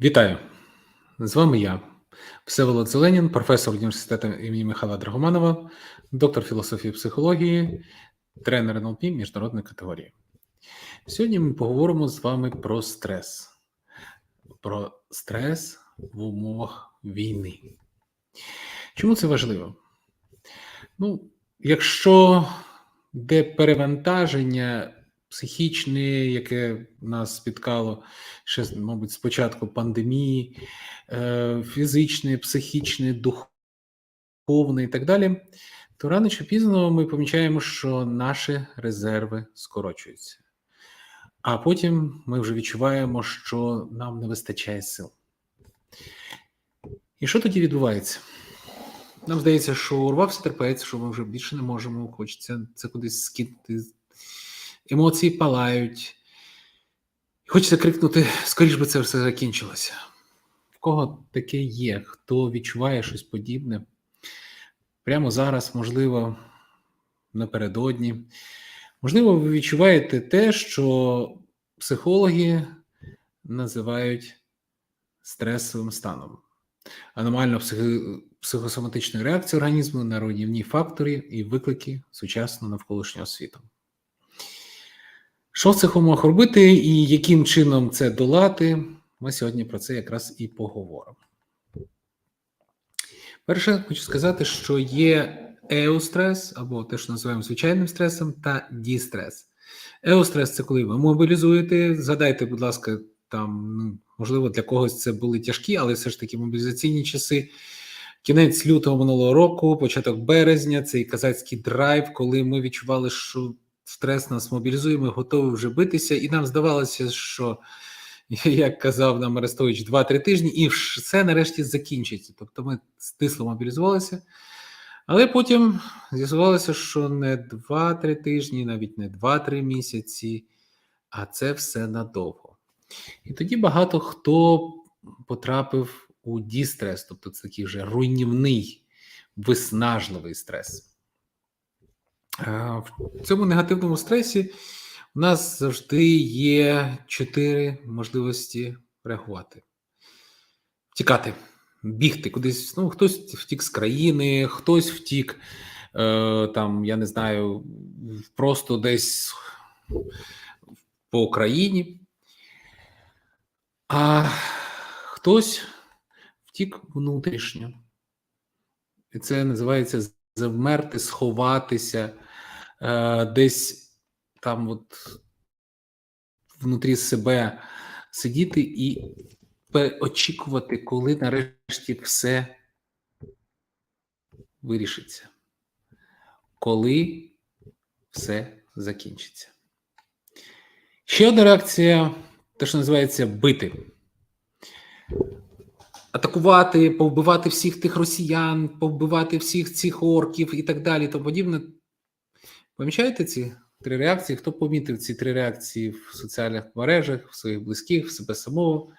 Вітаю! З вами я, Всеволод Зеленін, професор університету імені Михайла Драгоманова, доктор філософії психології, тренер НЛП міжнародної категорії. Сьогодні ми поговоримо з вами про стрес, про стрес в умовах війни. Чому це важливо? Ну, якщо де перевантаження психічне, яке нас спіткало ще, мабуть, з початку пандемії, е, фізичне, психічне, духовне і так далі, то рано чи пізно ми помічаємо, що наші резерви скорочуються. А потім ми вже відчуваємо, що нам не вистачає сил. І що тоді відбувається? Нам здається, що урвався терпець, що ми вже більше не можемо, хочеться це кудись скинути. Емоції палають. Хочеться крикнути: скоріш би це все закінчилося. В кого таке є, хто відчуває щось подібне? Прямо зараз, можливо, напередодні. Можливо, ви відчуваєте те, що психологи називають стресовим станом, аномально психосоматичної реакції організму на руйнівні фактори і виклики сучасного навколишнього світу. Що в цих умовах робити і яким чином це долати? Ми сьогодні про це якраз і поговоримо. Перше, хочу сказати, що є еустрес, або те, що називаємо звичайним стресом, та дістрес. Еустрес це коли ви мобілізуєте. Згадайте, будь ласка, там, ну, можливо, для когось це були тяжкі, але все ж таки мобілізаційні часи. Кінець лютого минулого року, початок березня, цей казацький драйв, коли ми відчували, що стрес нас мобілізує, ми готові вже битися, і нам здавалося, що, як казав нам Арестович, 2-3 тижні, і все нарешті закінчиться. Тобто ми стисло мобілізувалися, але потім з'ясувалося, що не 2-3 тижні, навіть не 2-3 місяці, а це все надовго. І тоді багато хто потрапив у дістрес, тобто це такий вже руйнівний, виснажливий стрес. В цьому негативному стресі у нас завжди є чотири можливості реагувати: втікати, бігти кудись. Ну, хтось втік з країни, хтось втік, е, там, я не знаю, просто десь по Україні, а хтось втік внутрішньо. І це називається завмерти, сховатися. Е, десь там, от внутрі себе сидіти і очікувати, коли нарешті все вирішиться, коли все закінчиться. Ще одна реакція, те, що називається бити. Атакувати, повбивати всіх тих росіян, повбивати всіх цих орків і так далі, то подібне. Помічаєте ці три реакції? Хто помітив ці три реакції в соціальних мережах, в своїх близьких, в себе самого?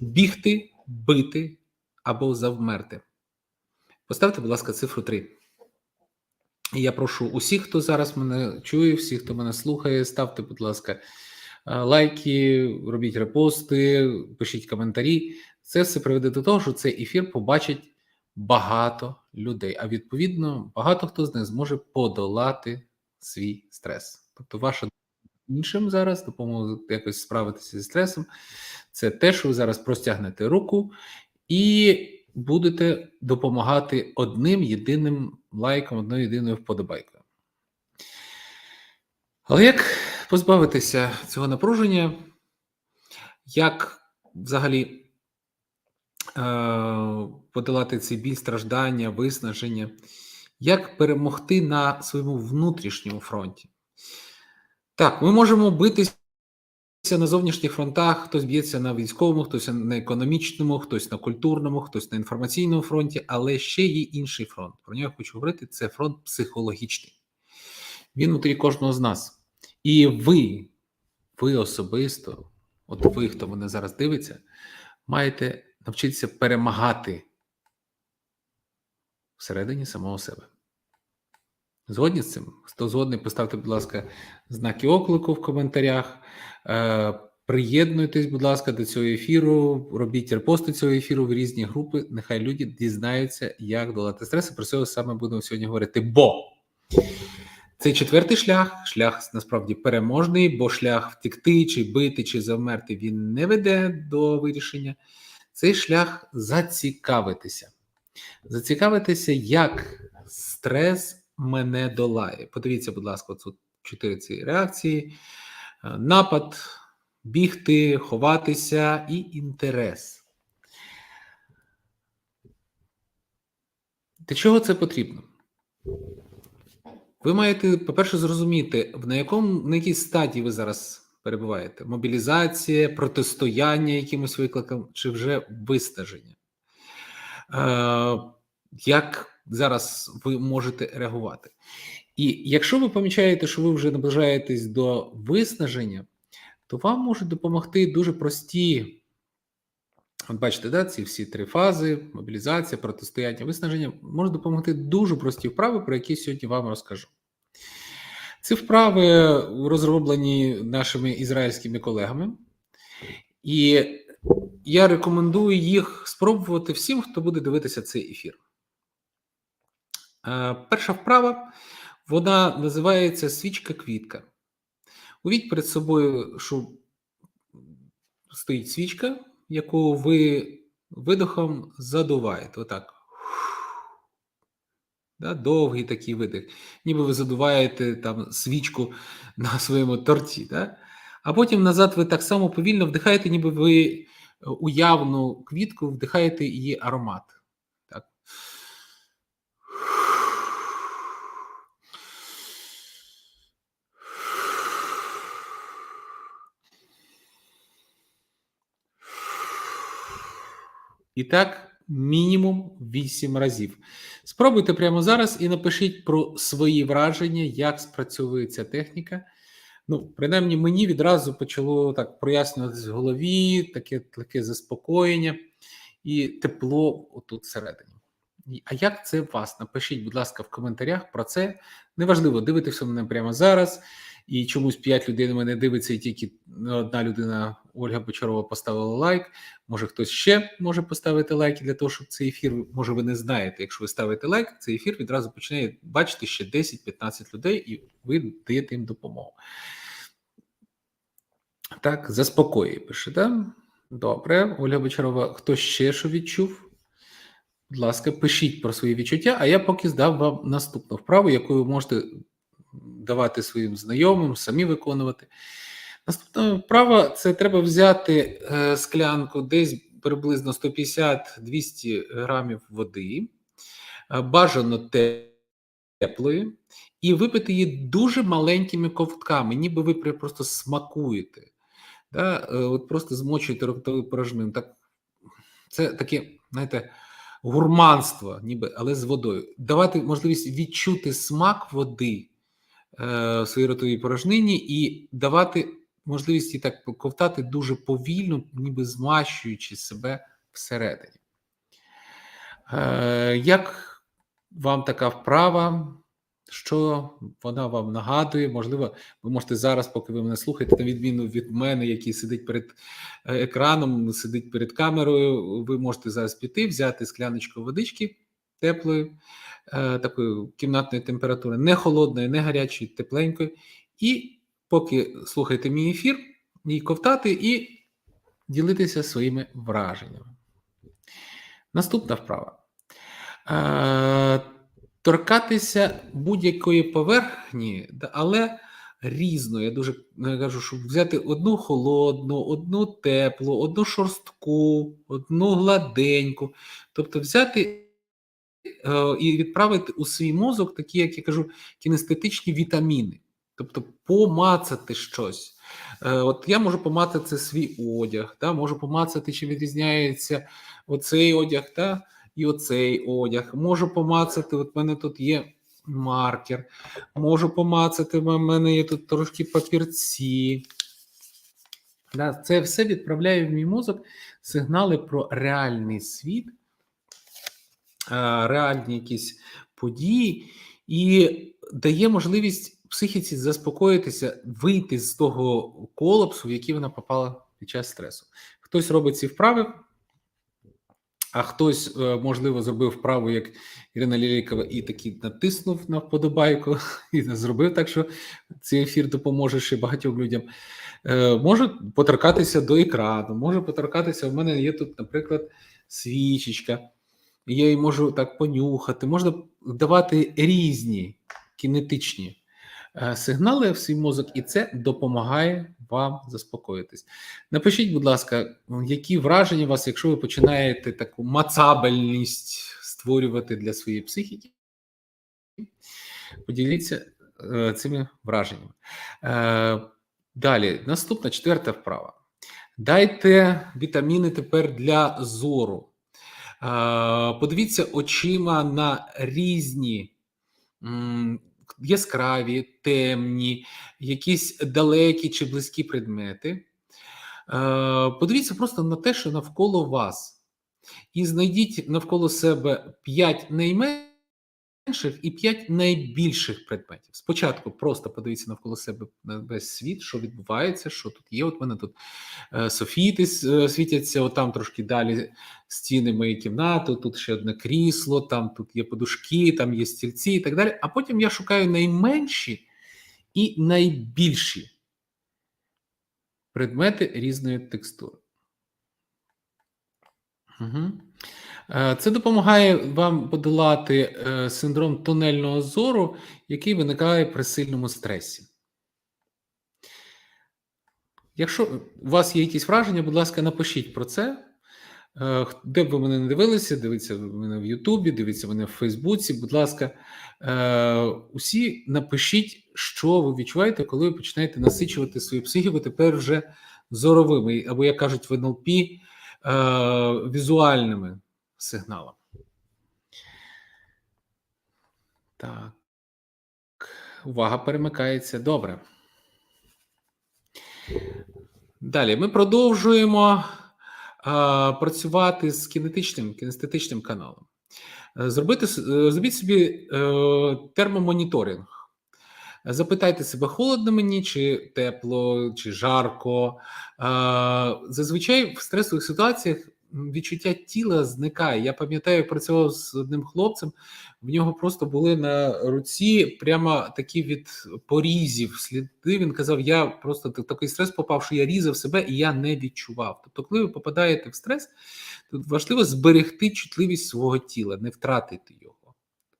Бігти, бити або завмерти? Поставте, будь ласка, цифру 3. І я прошу усіх, хто зараз мене чує, всіх, хто мене слухає, ставте, будь ласка, лайки, робіть репости, пишіть коментарі. Це все приведе до того, що цей ефір побачить багато людей. А відповідно, багато хто з них зможе подолати свій стрес. Тобто, ваша іншим зараз допомога якось справитися зі стресом, це те, що ви зараз простягнете руку і будете допомагати одним єдиним лайком, одною єдиною вподобайкою. Але як позбавитися цього напруження? Як взагалі е, подолати цей біль страждання, виснаження? Як перемогти на своєму внутрішньому фронті? Так, ми можемо битися на зовнішніх фронтах, хтось б'ється на військовому, хтось на економічному, хтось на культурному, хтось на інформаційному фронті, але ще є інший фронт. Про нього я хочу говорити: це фронт психологічний. Він внутрі кожного з нас. І ви, ви особисто, от ви, хто мене зараз дивиться, маєте навчитися перемагати всередині самого себе. Згодні з цим? Хто згодний, поставте, будь ласка, знаки оклику в коментарях. Е, Приєднуйтесь, будь ласка, до цього ефіру, робіть репости цього ефіру в різні групи. Нехай люди дізнаються, як долати стрес. Про це саме будемо сьогодні говорити. Бо цей четвертий шлях, шлях насправді переможний, бо шлях втекти, чи бити, чи завмерти він не веде до вирішення. Цей шлях зацікавитися. Зацікавитися, як стрес мене долає. Подивіться, будь ласка, тут чотири ці реакції: Е, напад, бігти, ховатися і інтерес. Для чого це потрібно? Ви маєте, по-перше, зрозуміти, на якому на якій стадії ви зараз перебуваєте: мобілізація, протистояння якимось викликам, чи вже виснаження. Е, Як зараз ви можете реагувати? І якщо ви помічаєте, що ви вже наближаєтесь до виснаження, то вам можуть допомогти дуже прості. От бачите, да, ці всі три фази: мобілізація, протистояння, виснаження, можуть допомогти дуже прості вправи, про які сьогодні вам розкажу. Ці вправи розроблені нашими ізраїльськими колегами, і я рекомендую їх спробувати всім, хто буде дивитися цей ефір. Е, Перша вправа вона називається свічка-квітка. Увіть перед собою, що стоїть свічка, яку ви видохом задуваєте. Отак. Да, довгий такий видих. Ніби ви задуваєте там свічку на своєму торті. Да? А потім назад ви так само повільно вдихаєте, ніби ви уявну квітку вдихаєте її аромат. Так. І так, мінімум 8 разів. Спробуйте прямо зараз і напишіть про свої враження, як спрацьовує ця техніка. Ну, принаймні, мені відразу почало так прояснюватись в голові, таке таке заспокоєння і тепло отут всередині. А як це у вас? Напишіть, будь ласка, в коментарях про це. Неважливо, дивитися мене прямо зараз, і чомусь 5 людей на мене дивиться, і тільки одна людина, Ольга Бочарова, поставила лайк. Може, хтось ще може поставити лайки для того, щоб цей ефір, може, ви не знаєте. Якщо ви ставите лайк, цей ефір відразу починає бачити ще 10-15 людей, і ви даєте їм допомогу. Так, заспокоює, пише, да? Добре, Ольга Бочарова, хто ще що відчув? Будь ласка, пишіть про свої відчуття, а я поки здав вам наступну вправу, яку ви можете давати своїм знайомим, самі виконувати. Наступна вправа це треба взяти е, склянку десь приблизно 150-200 грамів води, е, бажано теплої, і випити її дуже маленькими ковтками, ніби ви просто смакуєте. Да? Е, от Просто змочуєте ротову порожнину. Так, Це таке, знаєте, гурманство, ніби, але з водою. Давати можливість відчути смак води е, в своїй ротовій порожнині і давати можливість її так ковтати дуже повільно, ніби змащуючи себе всередині. Е, Як вам така вправа? Що вона вам нагадує? Можливо, ви можете зараз, поки ви мене слухаєте, на відміну від мене, який сидить перед е, екраном, сидить перед камерою. Ви можете зараз піти, взяти скляночку водички теплої, такої кімнатної температури, не холодної, не гарячої, тепленької, і поки слухаєте мій ефір, і ковтати, і ділитися своїми враженнями. Наступна вправа. Е, торкатися будь-якої поверхні, але різно. Я дуже кажу, щоб взяти одну холодну, одну теплу, одну шорстку, одну гладеньку. Тобто взяти е, і відправити у свій мозок такі, як я кажу, кінестетичні вітаміни. Тобто помацати щось. Е, От я можу помацати свій одяг, да, можу помацати, чи відрізняється оцей одяг. Да, і оцей одяг. Можу помацати. От в мене тут є маркер. Можу помацати. В мене є тут трошки папірці. Да, Це все відправляє в мій мозок сигнали про реальний світ, реальні якісь події, і дає можливість психіці заспокоїтися, вийти з того колапсу, в який вона попала під час стресу. Хтось робить ці вправи, а хтось, е, можливо, зробив вправу, як Ірина Лілікова, і таки натиснув на вподобайку, і зробив так, що цей ефір допоможе ще багатьом людям. Е, Може поторкатися до екрану, може поторкатися. У мене є тут, наприклад, свічечка. Я її можу так понюхати. Можна давати різні кінетичні е, сигнали в свій мозок, і це допомагає вам заспокоїтись. Напишіть, будь ласка, які враження у вас, якщо ви починаєте таку мацабельність створювати для своєї психіки? Поділіться е, цими враженнями. Е, далі, наступна четверта вправа. Дайте вітаміни тепер для зору. Е, подивіться очима на різні яскраві, темні, якісь далекі чи близькі предмети. Е, Подивіться просто на те, що навколо вас, і знайдіть навколо себе 5 найменших і 5 найбільших предметів. Спочатку просто подивіться навколо себе на весь світ, що відбувається, що тут є. От мене тут е, софіти е, світяться, от там трошки далі стіни моєї кімнати, тут ще одне крісло, там тут є подушки, там є стільці і так далі. А потім я шукаю найменші і найбільші предмети різної текстури. Угу. Це допомагає вам подолати е, синдром тунельного зору, який виникає при сильному стресі. Якщо у вас є якісь враження, будь ласка, напишіть про це. Е, Де б ви мене не дивилися, дивіться мене в Ютубі, дивіться мене в Фейсбуці. Будь ласка, е, усі напишіть, що ви відчуваєте, коли ви починаєте насичувати свою психіку тепер вже зоровими, або, як кажуть в НЛП, е, візуальними сигналами. Так. Увага перемикається. Добре. Далі ми продовжуємо а, працювати з кінетичним кінестетичним каналом. Е, Зробити е, зробіть собі е, термомоніторинг. Запитайте себе, холодно мені, чи тепло, чи жарко. А, зазвичай в стресових ситуаціях відчуття тіла зникає. Я пам'ятаю, я працював з одним хлопцем, в нього просто були на руці прямо такі від порізів сліди. Він казав: я просто такий стрес попав, що я різав себе і я не відчував. Тобто, коли ви попадаєте в стрес, тут важливо зберегти чутливість свого тіла, не втратити його.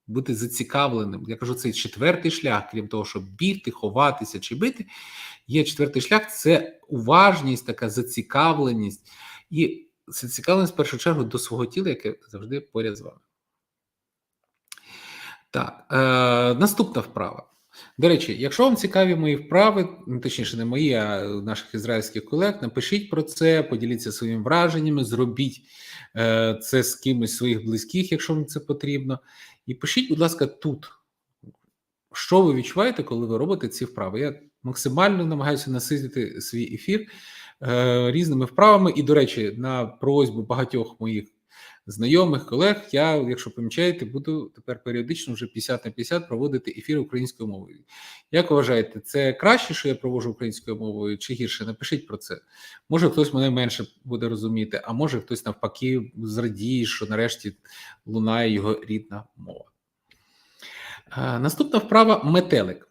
Бути зацікавленим. Я кажу, це четвертий шлях, крім того, щоб бігти, ховатися чи бити. Є четвертий шлях це уважність, така зацікавленість і зацікавленість в першу чергу до свого тіла, яке завжди поряд з вами. Так, е, наступна вправа. До речі, якщо вам цікаві мої вправи, ну, точніше, не мої, а наших ізраїльських колег, напишіть про це, поділіться своїми враженнями, зробіть е, це з кимось своїх близьких, якщо вам це потрібно. І пишіть, будь ласка, тут, що ви відчуваєте, коли ви робите ці вправи. Я максимально намагаюся наситити свій ефір е, різними вправами. І, до речі, на просьбу багатьох моїх знайомих, колег, я, якщо помічаєте, буду тепер періодично вже 50 на 50 проводити ефір українською мовою. Як вважаєте, це краще, що я проводжу українською мовою, чи гірше? Напишіть про це. Може, хтось мене менше буде розуміти, а може хтось навпаки зрадіє, що нарешті лунає його рідна мова. Е, Наступна вправа метелик.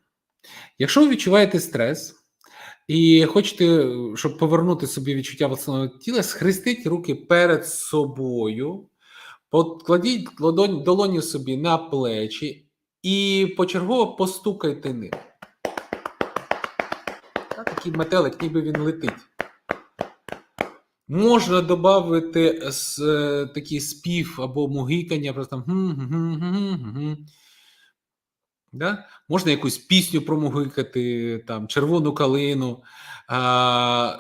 Якщо ви відчуваєте стрес і хочете, щоб повернути собі відчуття власного тіла, схрестіть руки перед собою, покладіть ладонь, долоні собі на плечі і почергово постукайте ним. Такий метелик, ніби він летить. Можна додати е, такий спів або мугикання, просто. Да? Можна якусь пісню промугикати, там, червону калину, а,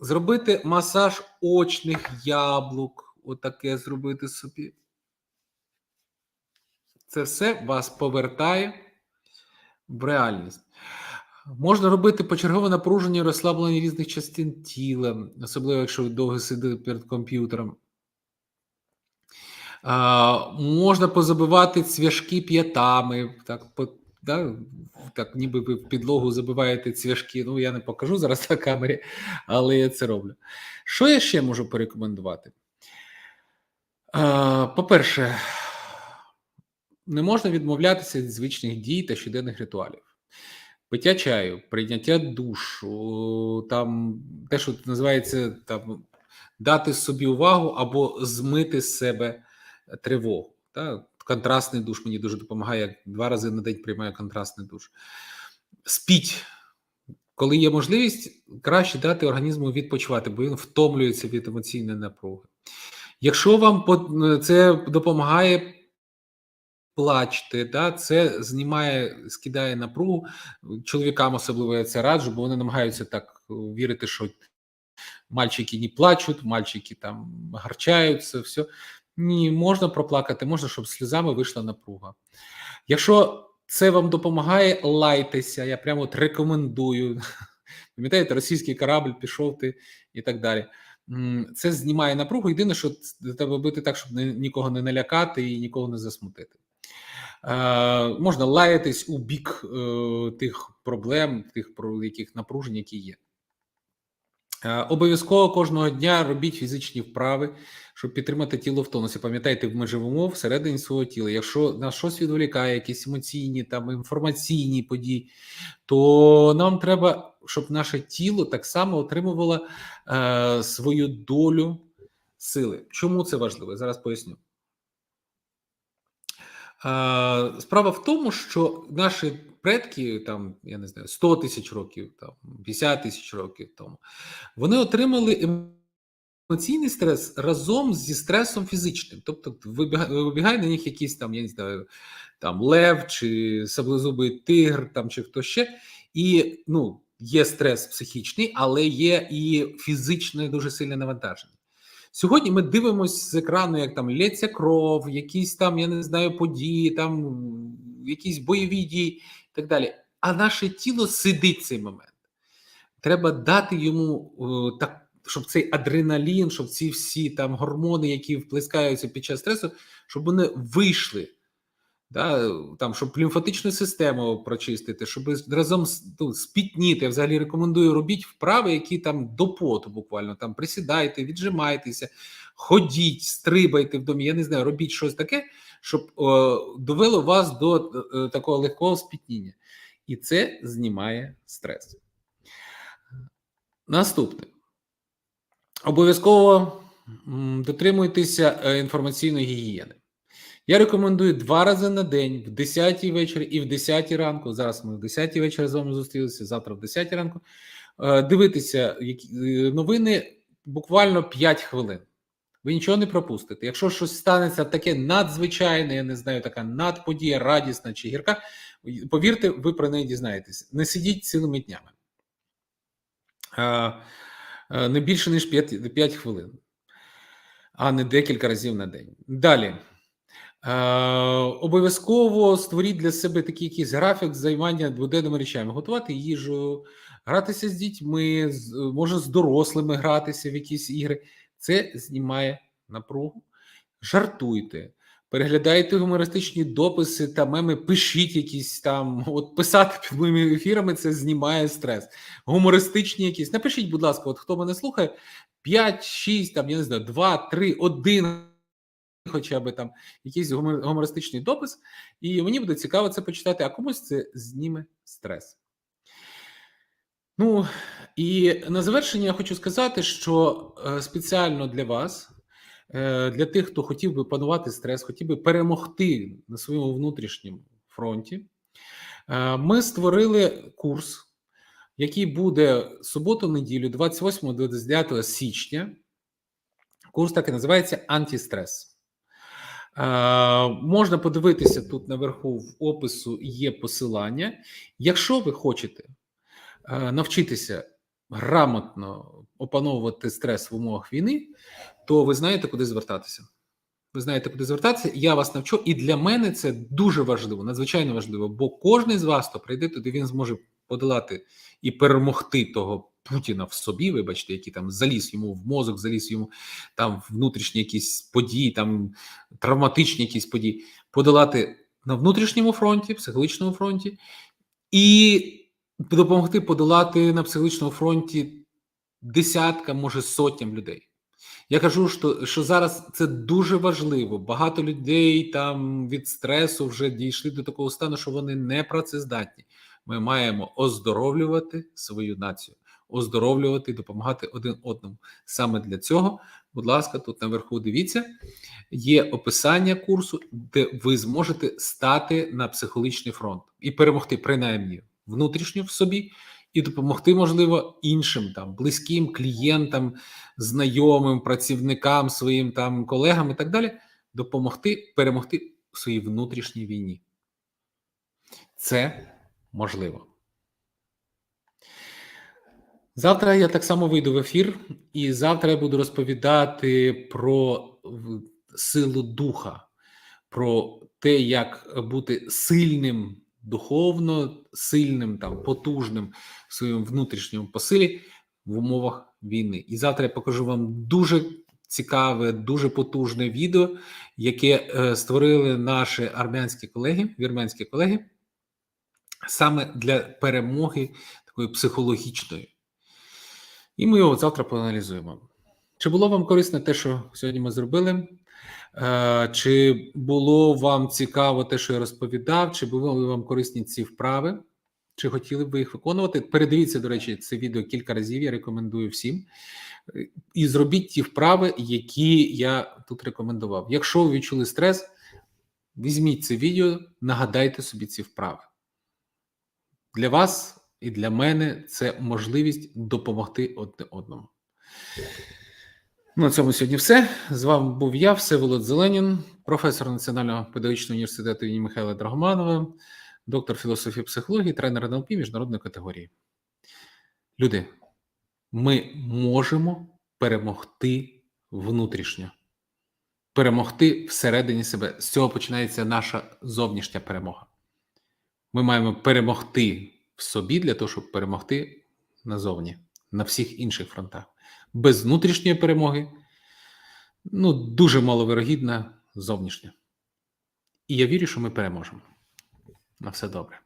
зробити масаж очних яблук, отаке зробити собі. Це все вас повертає в реальність. Можна робити почергове напруження і розслаблення різних частин тіла, особливо якщо ви довго сидите перед комп'ютером. Можна позабивати цвяшки п'ятами, так, по- да, так ніби ви в підлогу забиваєте цвяшки. Ну, я не покажу зараз на камері, але я це роблю. Що я ще можу порекомендувати? По-перше, не можна відмовлятися від звичних дій та щоденних ритуалів. Пиття чаю, прийняття душу, там те, що називається там дати собі увагу або змити з себе тривогу. Так? Контрастний душ мені дуже допомагає. Я два рази на день приймаю контрастний душ. Спіть. Коли є можливість, краще дати організму відпочивати, бо він втомлюється від емоційної напруги. Якщо вам це допомагає, плачте, да, це знімає, скидає напругу. Чоловікам особливо я це раджу, бо вони намагаються так вірити, що мальчики не плачуть, мальчики там гарчаються, все. Ні, можна проплакати, можна, щоб сльозами вийшла напруга. Якщо це вам допомагає, лайтеся. Я прямо от рекомендую. Пам'ятаєте, російський корабль пішов ти і так далі. Це знімає напругу. Єдине, що треба робити так, щоб нікого не налякати і нікого не засмутити. Е, можна лаятись у бік е, тих проблем, тих про яких напружень, які є. Е, обов'язково кожного дня робіть фізичні вправи, щоб підтримати тіло в тонусі. Пам'ятайте, ми живемо всередині свого тіла. Якщо нас щось відволікає, якісь емоційні там інформаційні події, то нам треба, щоб наше тіло так само отримувало е, свою долю сили. Чому це важливо? Зараз поясню. Справа в тому, що наші предки, там я не знаю, 100 тисяч років, там 50 тисяч років тому, вони отримали емоційний стрес разом зі стресом фізичним. Тобто, вибігає на них якийсь там, я не знаю, там лев чи саблезубий тигр, там чи хто ще, і ну, є стрес психічний, але є і фізичне дуже сильне навантаження. Сьогодні ми дивимося з екрану, як там лється кров, якісь там, я не знаю, події, там якісь бойові дії і так далі. А наше тіло сидить цей момент. Треба дати йому так, щоб цей адреналін, щоб ці всі там гормони, які вплескаються під час стресу, щоб вони вийшли да, там, щоб лімфатичну систему прочистити, щоб разом ну, спітніти. Я взагалі рекомендую робіть вправи, які там до поту буквально там присідайте, віджимайтеся, ходіть, стрибайте в домі. Я не знаю, робіть щось таке, щоб о, довело вас до о, е, такого легкого спітніння. І це знімає стрес. Наступне. Обов'язково дотримуйтеся е, інформаційної гігієни. Я рекомендую два рази на день, в 10 вечора і в 10 ранку. Зараз ми в 10 вечора з вами зустрілися, завтра в 10 ранку. Е, дивитися е, новини буквально 5 хвилин. Ви нічого не пропустите. Якщо щось станеться таке надзвичайне, я не знаю, така надподія, радісна чи гірка, повірте, ви про неї дізнаєтесь. Не сидіть цілими днями. Е, не більше ніж 5, 5 хвилин, а не декілька разів на день. Далі. Е, обов'язково створіть для себе такий якийсь графік займання дводенними речами, готувати їжу, гратися з дітьми, може з дорослими гратися в якісь ігри. Це знімає напругу. Жартуйте, переглядайте гумористичні дописи та меми, пишіть якісь там. От писати під моїми ефірами це знімає стрес. Гумористичні якісь. Напишіть, будь ласка, от хто мене слухає: 5, 6, там, я не знаю, 2, 3, 1 хоча б там якийсь гумористичний допис, і мені буде цікаво це почитати, а комусь це зніме стрес. Ну і на завершення я хочу сказати, що е, спеціально для вас, е, для тих, хто хотів би панувати стрес, хотів би перемогти на своєму внутрішньому фронті, е, ми створили курс, який буде суботу-неділю, 28-29 січня. Курс так і називається Антистрес. Можна подивитися тут наверху в опису є посилання. Якщо ви хочете навчитися грамотно опановувати стрес в умовах війни, то ви знаєте, куди звертатися. Ви знаєте, куди звертатися. Я вас навчу, і для мене це дуже важливо, надзвичайно важливо, бо кожен з вас, хто прийде туди, він зможе подолати і перемогти того Путіна в собі, вибачте, який там заліз йому в мозок, заліз йому там внутрішні якісь події, там травматичні якісь події, подолати на внутрішньому фронті, психологічному фронті, і допомогти подолати на психологічному фронті десяткам, може сотням людей. Я кажу, що, що зараз це дуже важливо. Багато людей там від стресу вже дійшли до такого стану, що вони не працездатні. Ми маємо оздоровлювати свою націю, оздоровлювати, допомагати один одному. Саме для цього, будь ласка, тут наверху дивіться, є описання курсу, де ви зможете стати на психологічний фронт і перемогти принаймні внутрішньо в собі, і допомогти, можливо, іншим там близьким клієнтам, знайомим, працівникам, своїм там колегам і так далі, допомогти перемогти в своїй внутрішній війні. Це можливо. Завтра я так само вийду в ефір, і завтра я буду розповідати про силу духа, про те, як бути сильним духовно, сильним, там, потужним в своєму внутрішньому посилі в умовах війни. І завтра я покажу вам дуже цікаве, дуже потужне відео, яке е, створили наші армянські колеги, вірменські колеги, саме для перемоги такої психологічної. І ми його завтра поаналізуємо. Чи було вам корисне те, що сьогодні ми зробили? Е, Чи було вам цікаво те, що я розповідав? Чи були вам корисні ці вправи? Чи хотіли б ви їх виконувати? Передивіться, до речі, це відео кілька разів. Я рекомендую всім. І зробіть ті вправи, які я тут рекомендував. Якщо ви відчули стрес, візьміть це відео, нагадайте собі ці вправи. Для вас і для мене це можливість допомогти одне одному. На цьому сьогодні все. З вами був я, Всеволод Зеленін, професор Національного педагогічного університету імені Михайла Драгоманова, доктор філософії психології, тренер НЛП міжнародної категорії. Люди, ми можемо перемогти внутрішньо, перемогти всередині себе. З цього починається наша зовнішня перемога. Ми маємо перемогти в собі для того, щоб перемогти назовні, на всіх інших фронтах. Без внутрішньої перемоги ну, дуже маловирогідна зовнішня. І я вірю, що ми переможемо. На все добре.